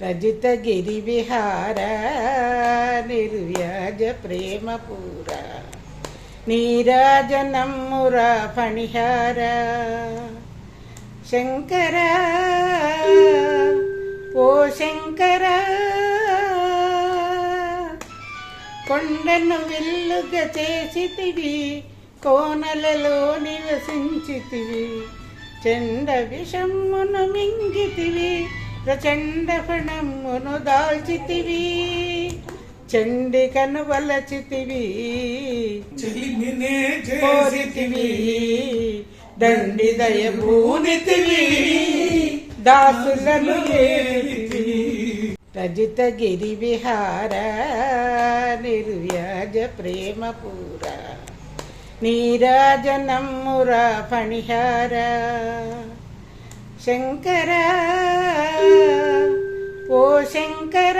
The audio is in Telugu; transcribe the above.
రజిత గిరి విహార నిర్వ్యాజ ప్రేమ పూర నీరాజనమ్ముర ఫణిహార శంకర ఓ శంకర కొండను విల్లుగా చేసితివి కోనలలో నివసించితివి చెండ విషమ్మును మింగితివి ప్రచండ ఫణమ్మును దాల్చితివి. చండికను వలచితివి కోరితివి. దండి దయ భూనితివి. దాసులను రజిత గిరి విహార నిర్వ్యాజ ప్రేమ పూర. నీరాజనమ్ముర ఫణిహార. శంకర ಶಂಕರ